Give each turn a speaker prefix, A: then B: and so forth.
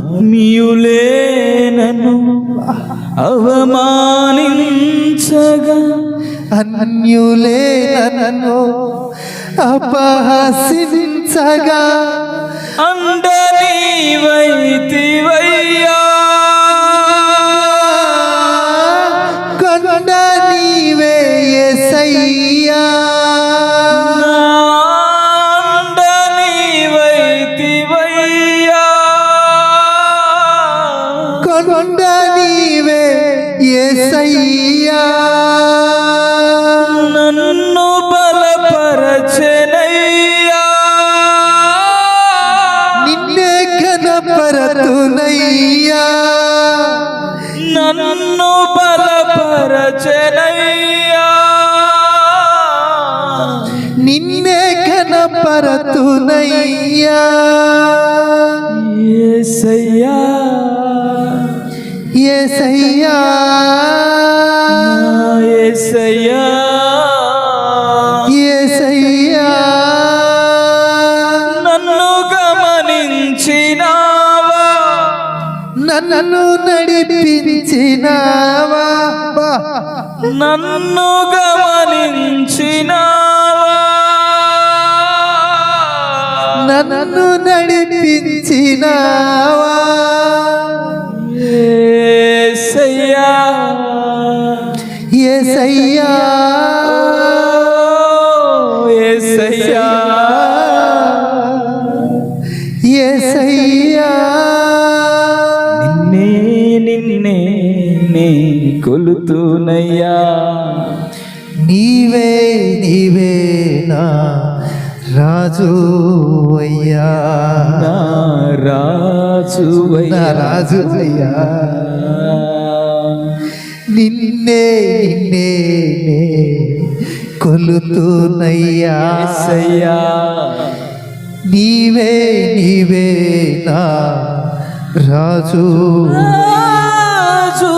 A: ఆత్మీయులే నన్ను అవమానించగా
B: అన్యులే నన్ను అపహసించగా కొండ నీవే యేసయ్యా
A: నన్ను బలపరచెనయ్యా
B: నిన్నే కనపరతునయ్యా
A: నన్ను బలపరచెనయ్యా
B: నిన్నే కనపరతునయ్యా
A: యేసయ్యా
B: యేసయ్యా
A: యేసయ్యా నన్ను గమనించినావా
B: నన్ను నడిపించినావా.
A: నన్ను గమనించినావా
B: నన్ను నడిపించినావా
A: నిన్నే నిన్నే నే కొలుతునయ్యా.
B: నీవే నీవే నా రాజు అయ్యా.
A: నా రాజు
B: నా రాజు అయ్యా. నిన్నే నిన్నే
A: కొలుతూనయ్యాసయ్యా
B: నీవే నీవే నా రాజు. రాజు.